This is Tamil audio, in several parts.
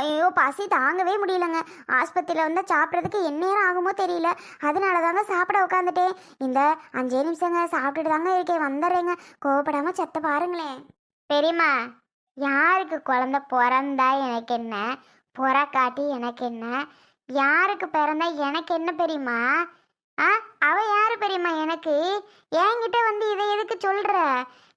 ஐயோ பசி தாங்கவே முடியலங்க. ஆஸ்பத்திரியில் வந்தால் சாப்பிட்றதுக்கு என்ன நேரம் ஆகுமோ தெரியல. அதனால தாங்க சாப்பிட உட்காந்துட்டேன் இந்த அஞ்சே நிமிஷங்க சாப்பிட்டுட்டு தாங்க இருக்கேன். வந்துடுறேங்க. கோவப்படாமல் செத்த பாருங்களேன். பெரியம்மா யாருக்கு குழந்த பிறந்தா எனக்கு என்ன? புறக்காட்டி எனக்கு என்ன? யாருக்கு பிறந்தா எனக்கு என்ன பெரியம்மா? ஆ அவ யாரு பெரியம்மா எனக்கு? என்கிட்ட வந்து இதை எதுக்கு சொல்ற?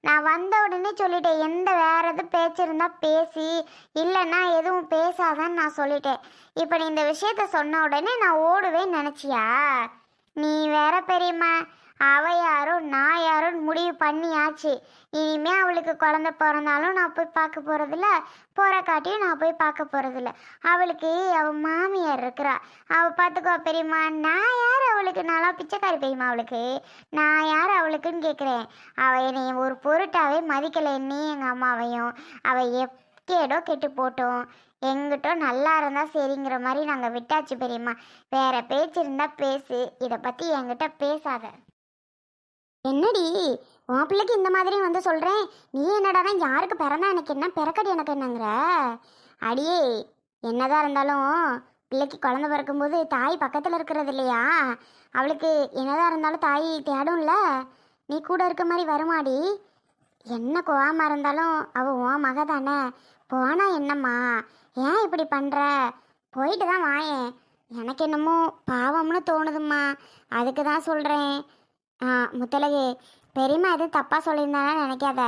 நான் வந்த உடனே சொல்லிட்டேன் எந்த வேற எது பேச்சு பேசி இல்லைன்னா எதுவும் பேசாதான்னு நான் சொல்லிட்டேன். இப்போ நீ இந்த விஷயத்த சொன்ன உடனே நான் ஓடுவேன்னு நினச்சியா? நீ வேற பெரியம்மா அவ யாரோ நான் யாரோன்னு முடிவு பண்ணியாச்சு. இனிமே அவளுக்கு குழந்த பிறந்தாலும் நான் போய் பார்க்க போறதில்ல. போற காட்டியும் நான் போய் பார்க்க போறதில்ல. அவளுக்கு அவ மாமியார் இருக்கிறா. அவ பார்த்துக்கோ பெரியம்மா நான் யார் அவளுக்கு? நல்லா பிச்சைக்காரி பெரியம்மா அவளுக்கு. நான் யார் அவளுக்குன்னு கேட்குறேன். அவ என்னை ஒரு பொருட்டாவே மதிக்கலை என்னையும் எங்கள் அம்மாவையும். அவ எப்பேடோ கெட்டு போட்டோம். எங்கிட்ட நல்லா இருந்தால் சரிங்கிற மாதிரி நாங்கள் விட்டாச்சு பெரியம்மா. வேற பேச்சு இருந்தால் பேசு. இதை பற்றி என்கிட்ட பேசாத. என்னடி? உன் பிள்ளைக்கு இந்த மாதிரி வந்து சொல்கிறேன் நீ என்னடானா யாருக்கு பிறந்தா எனக்கு என்ன? பிறக்கடி எனக்கு என்னங்கிற? அடியே என்னதான் இருந்தாலும் பிள்ளைக்கு குழந்தை பிறக்கும்போது தாய் பக்கத்தில் இருக்கிறது இல்லையா? அவளுக்கு என்னதான் இருந்தாலும் தாய் தேடும்ல. நீ கூட இருக்க மாதிரி வருமாடி? என்ன கோவமாக இருந்தாலும் அவள் உன் மக தானே. போனா என்னம்மா? ஏன் இப்படி பண்ணுற போயிட்டு தான் வாயேன். எனக்கு என்னமோ பாவம்னு தோணுதும்மா. அதுக்கு தான் சொல்கிறேன் ஆ முத்தலகி பெரியம்மா எதுவும் தப்பாக சொல்லியிருந்தானா நினைக்காத.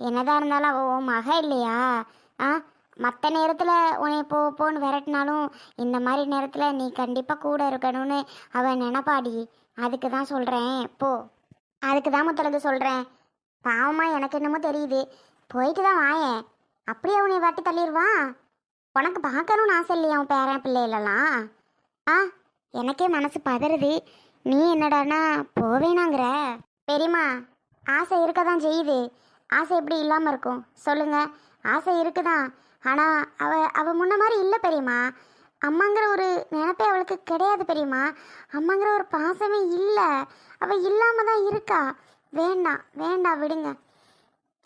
என்னதான் இருந்தாலும் அவள் உன் மக இல்லையா? ஆ மற்ற நேரத்தில் உன்னை போ போன்னு விரட்டினாலும் இந்த மாதிரி நேரத்தில் நீ கண்டிப்பாக கூட இருக்கணும்னு அவன் நினப்பாடி. அதுக்கு தான் சொல்கிறேன் போ. அதுக்கு தான் முத்தலகு சொல்கிறேன் பாவமாக எனக்கு என்னமோ தெரியுது. போயிட்டு தான் வாயேன். அப்படியே உன்னை வட்டி தள்ளிடுவான் உனக்கு பார்க்கணும்னு ஆசை இல்லையா உன் பேரன் பிள்ளைகளெல்லாம் ஆ எனக்கே மனசு பதறுது. நீ என்னடானா போவேனாங்கிற. பெரியமா ஆசை இருக்க தான் செய்யுது. ஆசை எப்படி இல்லாமல் இருக்கும்? சொல்லுங்க. ஆசை இருக்குதான் ஆனால் அவ அவ முன்ன மாதிரி இல்லை பெரியமா அம்மாங்கிற ஒரு நினப்பே அவளுக்கு கிடையாது பெரியமா அம்மாங்கிற ஒரு பாசமே இல்லை. அவள் இல்லாமல் தான் இருக்கா. வேண்டாம் வேண்டாம் விடுங்க.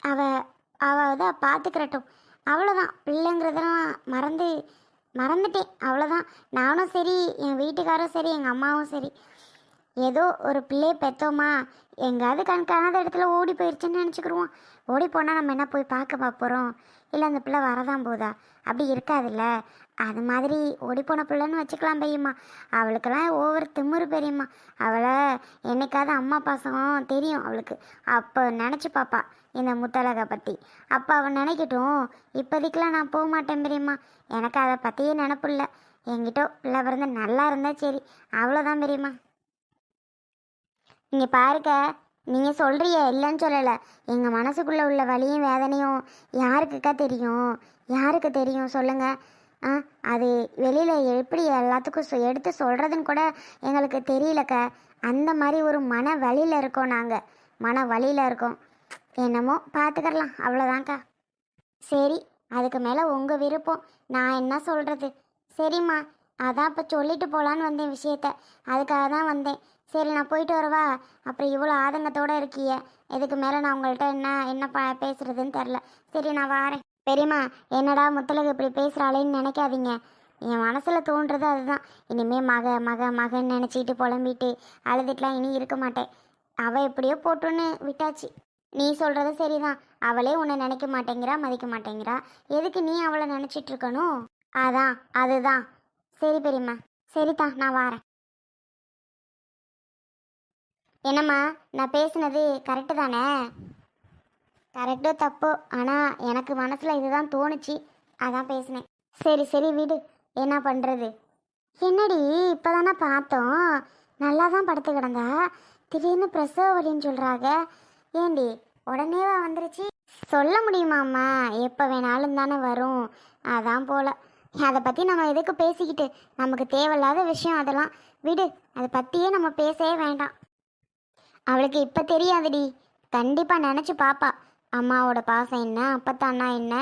அவ அவள் அதை பார்த்துக்கிறட்டும் அவ்வளோதான் பிள்ளைங்கிறதெல்லாம் மறந்து மறந்துட்டேன். அவ்வளோதான் நானும் சரி என் வீட்டுக்காரும் சரி எங்கள் அம்மாவும் சரி. ஏதோ ஒரு பிள்ளையை பெற்றோமா? எங்கேயாவது கண் காணாத இடத்துல ஓடி போயிடுச்சுன்னு நினச்சிக்கிடுவோம் ஓடி போனால் நம்ம என்ன போய் பார்க்க பார்ப்போகிறோம் இல்லை அந்த பிள்ளை வரதான் போதா? அப்படி இருக்காதுல்ல. அது மாதிரி ஓடி போன பிள்ளைன்னு வச்சுக்கலாம் பெரியம்மா அவளுக்கெல்லாம் ஒவ்வொரு திமுரு பெரியம்மா. அவளை என்னைக்காவது அம்மா பாசம் தெரியும் அவளுக்கு. அப்போ நினச்சி பார்ப்பா இந்த முத்தலகை பற்றி அப்போ அவன் நினைக்கட்டும். இப்போதைக்கெலாம் நான் போக மாட்டேன் பெரியம்மா. எனக்கு அதை பற்றியே நினப்பு இல்லை. என்கிட்ட பிள்ளை பிறந்து நல்லா இருந்தால் சரி. அவ்வளோதான் பெரியம்மா. இங்கே பாருக்க நீங்கள் சொல்கிறிய இல்லைன்னு சொல்லலை. எங்கள் மனசுக்குள்ளே உள்ள வலியும் வேதனையும் யாருக்குக்கா தெரியும்? யாருக்கு தெரியும்? சொல்லுங்கள் ஆ அது வெளியில் எப்படி எல்லாத்துக்கும் எடுத்து சொல்கிறதுன்னு கூட எங்களுக்கு தெரியலக்க. அந்த மாதிரி ஒரு மன வலியில் இருக்கோம் நாங்கள் மன வலியில் இருக்கோம். என்னமோ பார்த்துக்கலாம் அவ்வளோதான்க்கா சரி அதுக்கு மேலே உங்கள் விருப்பம். நான் என்ன சொல்கிறது சரிம்மா அதான் இப்போ சொல்லிட்டு போகலான்னு வந்தேன் விஷயத்த. அதுக்காக தான் வந்தேன். சரி நான் போயிட்டு வரவா? அப்புறம் இவ்வளோ ஆதங்கத்தோடு இருக்கிய. இதுக்கு மேலே நான் உங்கள்கிட்ட என்ன என்ன ப பேசுகிறதுன்னு தெரில சரி நான் வாரேன். பெரியம்மா என்னடா முத்தலகு இப்படி பேசுகிறாளேன்னு நினைக்காதீங்க. என் மனசில் தோன்றது அதுதான். இனிமேல் மக மக மகன் நினச்சிக்கிட்டு புலம்பிட்டு அழுதுட்டுலாம் இனி இருக்க மாட்டேன். அவள் எப்படியோ போட்டுன்னு விட்டாச்சு. நீ சொல்கிறது சரிதான். அவளே உன்னை நினைக்க மாட்டேங்கிறா மதிக்க மாட்டேங்கிறா. எதுக்கு நீ அவளை நினச்சிட்டு இருக்கணும்? அதான் அதுதான். சரி பெரியம்மா. சரிதான் நான் வாரேன். என்னம்மா நான் பேசுனது கரெக்டு தானே? கரெக்டோ தப்போ? ஆனால் எனக்கு மனசில் இதுதான் தோணுச்சு. அதான் பேசினேன். சரி சரி விடு. என்ன பண்ணுறது என்னடி இப்போ தானே பார்த்தோம். நல்லா தான் படுத்து கிடந்தா. திடீர்னு பிரசவ வலின்னு சொல்கிறாங்க ஏண்டி உடனேவா வந்துருச்சு? சொல்ல முடியுமாம்மா? எப்போ வேணாலும் தானே வரும். அதான் போல. அதை பற்றி நம்ம எதுக்கு பேசிக்கிட்டு? நமக்கு தேவையில்லாத விஷயம் அதெல்லாம். விடு அதை பற்றியே நம்ம பேசவே வேண்டாம். அவளுக்கு இப்போ தெரியாதுடி. கண்டிப்பாக நினச்சி பாப்பா. அம்மாவோட பாசம் என்ன? அப்பத்தாண்ணா என்ன?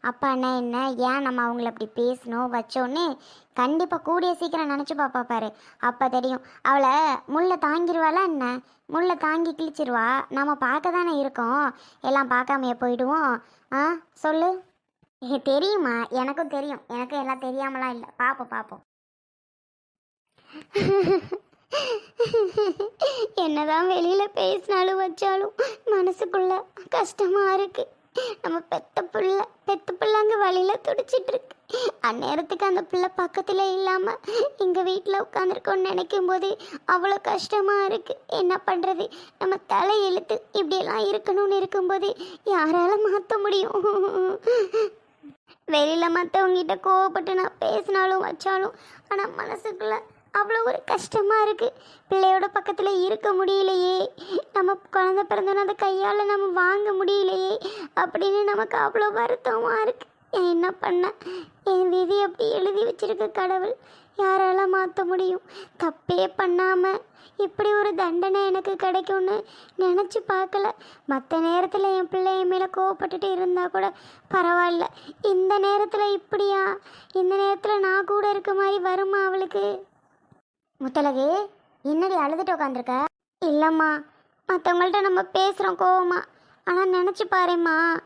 அப்பா அண்ணா என்ன? ஏன் நம்ம அவங்கள அப்படி பேசணும்? வச்சோன்னு கண்டிப்பாக கூடிய சீக்கிரம் நினச்சி பாப்பா பாரு. அப்போ தெரியும். அவளை முள்ளை தாங்கிடுவாளா என்ன? முள்ளை தாங்கி கிழிச்சிருவா? நம்ம பார்க்க தானே இருக்கோம். எல்லாம் பார்க்காமையே போயிடுவோம். ஆ சொல்லு. தெரியுமா? எனக்கும் தெரியும். எனக்கும் எல்லாம் தெரியாமலாம் இல்லை. பார்ப்போம் பார்ப்போம் என்னதான் வெளியில பேசினாலும் வச்சாலும் மனசுக்குள்ள கஷ்டமா இருக்கு. நம்ம பெத்த புள்ள பெத்த புள்ள அங்க வழியில துடிச்சிட்டு இருக்கு. அந்நேரத்துக்கு அந்த பிள்ளை பக்கத்துல இல்லாம எங்கள் வீட்டில் உட்காந்துருக்கோன்னு நினைக்கும் போது அவ்வளோ கஷ்டமா இருக்கு. என்ன பண்றது? நம்ம தலை இழுத்து இப்படியெல்லாம் இருக்கணும்னு இருக்கும்போது யாரால மாற்ற முடியும்? வெளியில் மற்றவங்ககிட்ட கோவப்பட்டு நான் பேசினாலும் வச்சாலும் ஆனால் மனசுக்குள்ள அவ்வளோ ஒரு கஷ்டமாக இருக்குது பிள்ளையோட பக்கத்தில் இருக்க முடியலையே. நம்ம குழந்த பிறந்தோன்னு அந்த கையால் நம்ம வாங்க முடியலையே. அப்படின்னு நமக்கு அவ்வளோ வருத்தமாக இருக்குது என்ன பண்ண? என் விதி அப்படி எழுதி வச்சிருக்க கடவுள் யாரால மாற்ற முடியும்? தப்பே பண்ணாமல் இப்படி ஒரு தண்டனை எனக்கு கிடைக்கும்னு நினச்சி பார்க்கல. மற்ற நேரத்தில் என் பிள்ளை என் மேலே கோவப்பட்டுட்டு இருந்தால் கூட பரவாயில்ல. இந்த நேரத்தில் இப்படியா? இந்த நேரத்தில் நான் கூட இருக்க மாதிரி வருமா அவளுக்கு? முத்தலகு என்னடி அழுதுட்டு உட்காந்துருக்க இல்லைம்மா மற்றவங்கள்ட்ட நம்ம பேசுகிறோம் கோவமா. ஆனால் நினச்சி பாரும்மா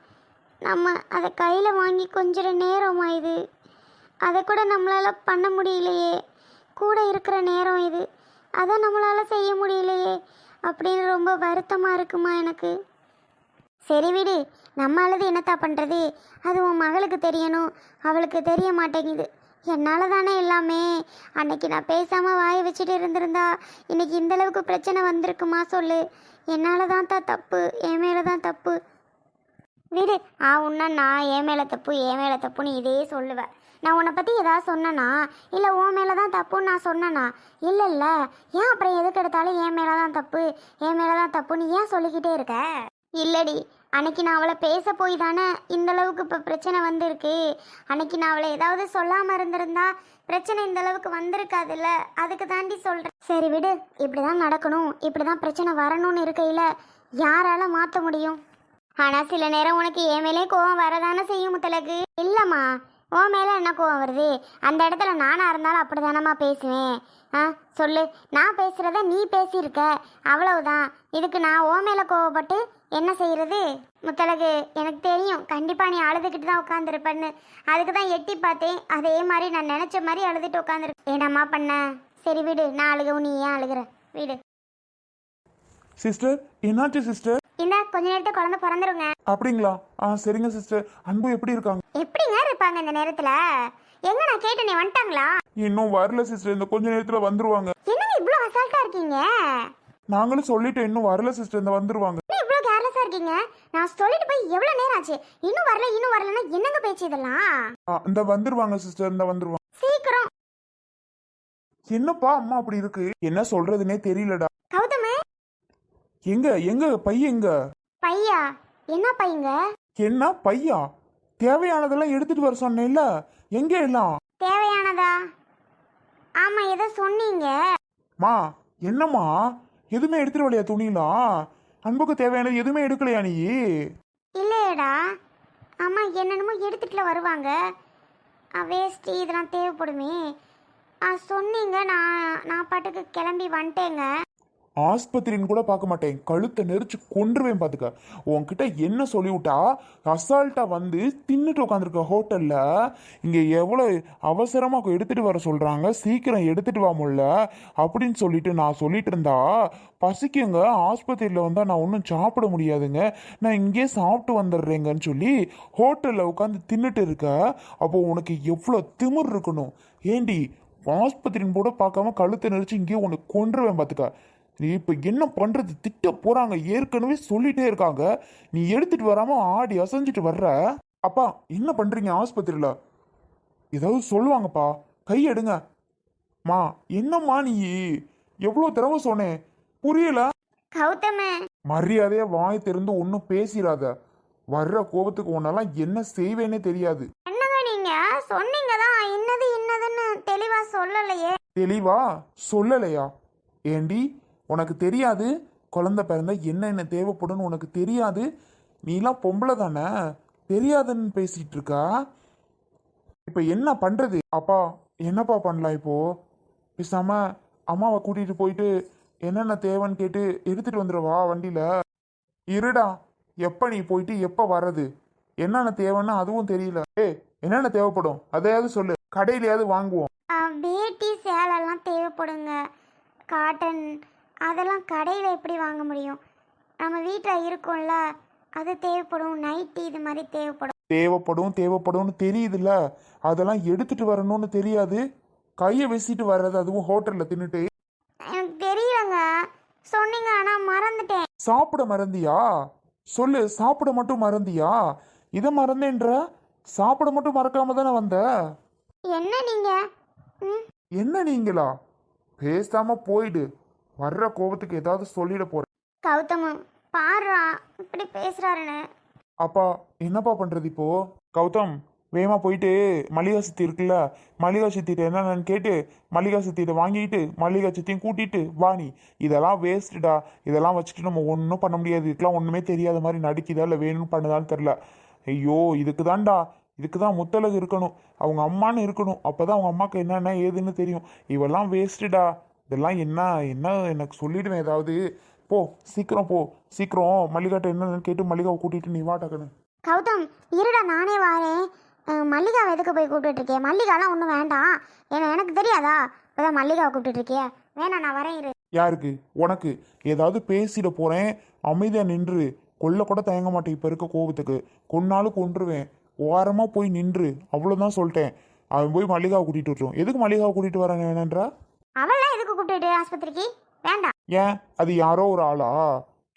நம்ம அதை கையில் வாங்கி கொஞ்சம் நேரமா இது. அதை கூட நம்மளால் பண்ண முடியலையே. கூட இருக்கிற நேரம் இது. அதை நம்மளால் செய்ய முடியலையே. அப்படின்னு ரொம்ப வருத்தமாக இருக்குமா எனக்கு? சரி விடு நம்ம அழுது என்னத்தா பண்ணுறது அது உன் மகளுக்கு தெரியணும். அவளுக்கு தெரிய மாட்டேங்குது. என்னால் தானே எல்லாமே? அன்னைக்கு நான் பேசாமல் வாயை வச்சுட்டு இருந்திருந்தா இன்னைக்கு இந்த அளவுக்கு பிரச்சனை வந்திருக்குமா சொல்லு. என்னால் தான் தான் தப்பு என் மேலே தான் தப்பு. விடு ஆ உன்னா நான் என் மேலே தப்பு என் மேலே தப்புன்னு இதே சொல்லுவேன் நான் உன்னை பற்றி ஏதாவது சொன்னனா? இல்லை உன் மேலே தான் தப்புன்னு நான் சொன்னனா? இல்லை இல்லை ஏன் அப்புறம் எதுக்கு எடுத்தாலும் என் மேலே தான் தப்பு என் மேலே தான் தப்புன்னு ஏன் சொல்லிக்கிட்டே இருக்க? இல்லடி அன்னைக்கு நான் அவளை பேச போய் தானே இந்த அளவுக்கு இப்போ பிரச்சனை வந்திருக்கு. அன்னைக்கு நான் அவளை ஏதாவது சொல்லாமல் இருந்திருந்தா பிரச்சனை இந்த அளவுக்கு வந்திருக்காதுல்ல. அதுக்கு தாண்டி சொல்கிறேன் சரி விடு இப்படி தான் நடக்கணும் இப்படி தான் பிரச்சனை வரணும்னு இருக்கையில் யாரால மாற்ற முடியும்? ஆனால் சில நேரம் உனக்கு என் மேலே கோவம் வரதானே செய்யும் முத்தலகு? இல்லைம்மா உன் மேலே என்ன கோவம் வருது? அந்த இடத்துல நானாக இருந்தாலும் அப்படி தானம்மா பேசுவேன். ஆ சொல்லு நான் பேசுகிறத நீ பேசியிருக்க. அவ்வளவுதான். இதுக்கு நான் ஓ மேலே கோவப்பட்டு என்ன செய்கிறது முத்தலகு எனக்கு தெரியும். கண்டிப்பாக நீ அழுதுகிட்டு தான் உட்காந்துருப்பேன்னு அதுக்கு தான் எட்டி பார்த்தேன். அதே மாதிரி நான் நினச்ச மாதிரி அழுதுட்டு உட்காந்துருக்கேன் என்னம்மா பண்ண? சரி விடு நான் அழுகவும் நீ ஏன் அழுகிற? விடு. சிஸ்டர் என்னாச்சு சிஸ்டர்? இந்த கொஞ்ச நேரத்தை குழந்தை பிறந்துருங்க. அப்படிங்களா? ஆ சரிங்க சிஸ்டர். அன்பு எப்படி இருக்காங்க? எப்படிங்க இருப்பாங்க இந்த நேரத்துல? எங்க நான் கேட்டேனே வந்துட்டாங்களா? இன்னும் வரல சிஸ்டர். இந்த கொஞ்ச நேரத்துல வந்துருவாங்க. என்னங்க இவ்ளோ அசால்ட்டா இருக்கீங்க? நாங்களும் சொல்லிட்டோம் இன்னும் வரல சிஸ்டர். இந்த வந்துருவாங்க. இருக்கீங்க நான் சொல்லிட்டு போய் எவ்வளவு நேரம் ஆச்சு? இன்னும் வரல இன்னும் வரலன்னா என்னங்க பேச்சு இதெல்லாம்? இந்த வந்துருவாங்க சிஸ்டர் இந்த வந்துருவாங்க. சீக்கிரம். என்னப்பா அம்மா அப்படி இருக்கு? என்ன சொல்றதுனே தெரியலடா. கௌதமே? எங்க எங்க எங்க? பையா? என்ன பையங்க என்ன பையா? தேவையானதெல்லாம் எடுத்துட்டு வர சொன்னேன்ல. எங்க எல்லாம்? தேவையானதா? ஆமா ஏதோ சொன்னீங்க. மா என்னம்மா? எதுவுமே எடுத்துட்டு வரலையா துணிலாம் அன்புக்கு தேவையானது எதுவுமே எடுக்கலையா நீ? இல்லையடா. அம்மா என்னென்னமோ எடுத்துட்டுல வருவாங்க. வேஸ்ட்டு இதெல்லாம் தேவைப்படுமே. சொன்னீங்க நான் நான் பாட்டுக்கு கிளம்பி வந்துட்டேங்க. ஆஸ்பத்திரின்னு கூட பார்க்க மாட்டேன். கழுத்தை நெரிச்சு கொன்றுவேன் பார்த்துக்க உன்கிட்ட என்ன சொல்லிவிட்டா? அசால்ட்டாக வந்து தின்னுட்டு உட்காந்துருக்க ஹோட்டலில். இங்கே எவ்வளோ அவசரமாக எடுத்துகிட்டு வர சொல்கிறாங்க சீக்கிரம் எடுத்துகிட்டு வா முல்ல. அப்படின்னு சொல்லிட்டு நான் சொல்லிட்டு இருந்தா பசிக்குங்க. ஆஸ்பத்திரியில் வந்தால் நான் ஒன்றும் சாப்பிட முடியாதுங்க. நான் இங்கேயே சாப்பிட்டு வந்துடுறேங்கன்னு சொல்லி ஹோட்டலில் உட்காந்து தின்னுட்டு இருக்க. அப்போது உனக்கு எவ்வளோ திமிர் இருக்கணும். ஏண்டி? ஆஸ்பத்திரின்னு கூட பார்க்காம கழுத்தை நெரிச்சு இங்கேயே உனக்கு கொன்றுவேன் பார்த்துக்க நீ இப்போ என்ன பண்ணுறது திட்ட போகிறாங்க ஏற்கனவே சொல்லிட்டே இருக்காங்க. நீ எடுத்துட்டு வராமல் ஆடி அசைஞ்சிட்டு வர்ற. அப்பா என்ன பண்ணுறீங்க ஆஸ்பத்திரியில்? ஏதாவது சொல்லுவாங்கப்பா. கை எடுங்க. மா என்னம்மா நீ? எவ்வளோ தடவை சொன்னேன். புரியல. கௌதமே. மரியாதையா வாய் திறந்து ஒன்றும் பேசிடாத. வர்ற கோபத்துக்கு உன்னெல்லாம் என்ன செய்வேனே தெரியாது. என்னங்க நீங்க? சொன்னீங்க தான் இன்னது இன்னதுன்னு தெளிவா சொல்லலையே. தெளிவா சொல்லலையா? ஏண்டி உனக்கு தெரியாது? குழந்தை பிறந்தா என்னென்ன தேவைப்படும்னு உனக்கு தெரியாது? நீலாம் பொம்பளை தானே? தெரியாதுன்னு பேசிட்டு இருக்கா? இப்போ என்ன பண்றது? அப்பா என்னப்பா பண்ணலாம் இப்போ? பேசாம அம்மாவை கூட்டிட்டு போயிட்டு என்னென்ன தேவைன்னு கேட்டு எடுத்துட்டு வந்துடுவா வண்டியில. இருடா எப்ப நீ போயிட்டு எப்ப வர்றது? என்னென்ன தேவைன்னா அதுவும் தெரியல. ஏ என்னென்ன தேவைப்படும்? அதையாவது சொல்லு. கடையிலயாவது வாங்குவோம். வேட்டி சேலைலாம் தேவைப்படுங்க. காட்டன் அதெல்லாம் கடையில் எப்படி வாங்க முடியும்? நம்ம வீட்டில் இருக்கோம்ல அது தேவைப்படும். நைட்டி இது மாதிரி தேவைப்படும். தேவைப்படும் தேவைப்படும்னு தெரியுதுல்ல? அதெல்லாம் எடுத்துட்டு வரணும்னு தெரியாது. கையை வீசிட்டு வர்றது அதுவும் ஹோட்டல்ல தின்னுட்டு. எனக்கு தெரியலங்க. சொன்னீங்க ஆனால் மறந்துட்டேன். சாப்பிட மறந்தியா? சொல்லு சாப்பிட மட்டும் மறந்தியா? இதை மறந்தேன்ற? சாப்பிட மட்டும் மறக்காம தானே வந்த? என்ன நீங்கள் ம்? என்ன நீங்களா? பேசாம போயிடு. வர்ற கோபத்துக்கு ஏதாவது சொல்லிட போற கௌதமு பாடுறா இப்படி பேசுகிறாருன்னு அப்பா என்னப்பா பண்றது இப்போ? கௌதம் வேகமா போயிட்டு மல்லிகா சித்தி இருக்குல்ல மல்லிகா சித்திட்ட என்னென்னு கேட்டு மல்லிகா சித்திட்ட வாங்கிட்டு மல்லிகா சித்தியும் கூட்டிட்டு வா நீ. இதெல்லாம் வேஸ்ட்டுடா இதெல்லாம் வச்சுட்டு நம்ம ஒன்றும் பண்ண முடியாது. இதுக்கெல்லாம் ஒன்றுமே தெரியாத மாதிரி நடிக்குதா இல்லை வேணும்னு பண்ணுதான்னு தெரில ஐயோ இதுக்கு தான்டா. இதுக்கு தான் முத்தழகு இருக்கணும். அவங்க அம்மான்னு இருக்கணும். அப்போ தான் அவங்க அம்மாவுக்கு என்னென்ன ஏதுன்னு தெரியும். இவெல்லாம் வேஸ்ட்டுடா இதெல்லாம் என்ன என்ன எனக்கு சொல்லிடுவேன் ஏதாவது. போ சீக்கிரம் போ சீக்கிரம். மல்லிகாட்ட என்னன்னு கேட்டு மல்லிகாவை கூட்டிட்டு நீ வா டக்குன்னு. கௌதம் இருடா நானே வாரேன். மல்லிகாவை எதுக்கு போய் கூப்பிட்டுட்டு இருக்கே மல்லிகாலாம் ஒன்றும் வேண்டாம். ஏன்னா எனக்கு தெரியாதா? இப்போதான் மல்லிகாவை கூப்பிட்டுட்டு இருக்கியே வேணாம் நான் வரேன் இரு. யாருக்கு? உனக்கு. ஏதாவது பேசிட போறேன். அமைதியா நின்று. கொல்ல கூட தயங்க மாட்டேன் இப்ப இருக்க கோபத்துக்கு. கொன்னாலும் கொன்றுவேன். ஓரமா போய் நின்று. அவ்வளவுதான் சொல்லிட்டேன். அவன் போய் மல்லிகாவை கூட்டிட்டு வரட்டும். எதுக்கு மல்லிகாவை கூட்டிட்டு வரேன் என்னன்றா அவள்லாம் எதுக்கு கூப்பிட்டுட்டு ஆஸ்பத்திரிக்கு. வேண்டாம். ஏன்? அது யாரோ ஒரு ஆளா?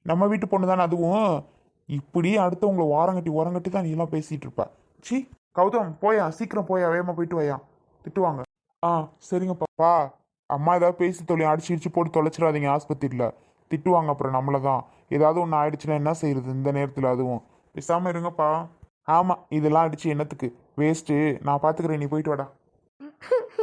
நம்ம வீட்டு பொண்ணு தானே அதுவும்? இப்படி அடுத்தவங்களை ஓரங்கட்டி ஓரங்கட்டி தான் நீ எல்லாம் பேசிட்டு இருப்ப. சி கௌதம் போயா சீக்கிரம் போயா வேகமா போயிட்டு வாயா. திட்டுவாங்க. ஆ சரிங்கப்பாப்பா அம்மா ஏதாவது பேசி தொலை அடிச்சு அடிச்சு போட்டு தொலைச்சிடாதீங்க ஆஸ்பத்திரியில். திட்டுவாங்க அப்புறம் நம்மளை தான். ஏதாவது ஒன்று ஆயிடுச்சுன்னா என்ன செய்யறது இந்த நேரத்தில் அதுவும். பேசாமல் இருங்கப்பா. ஆமாம் இதெல்லாம் அடிச்சு என்னத்துக்கு? வேஸ்ட்டு நான் பார்த்துக்கிறேன் நீ போயிட்டு வாடா.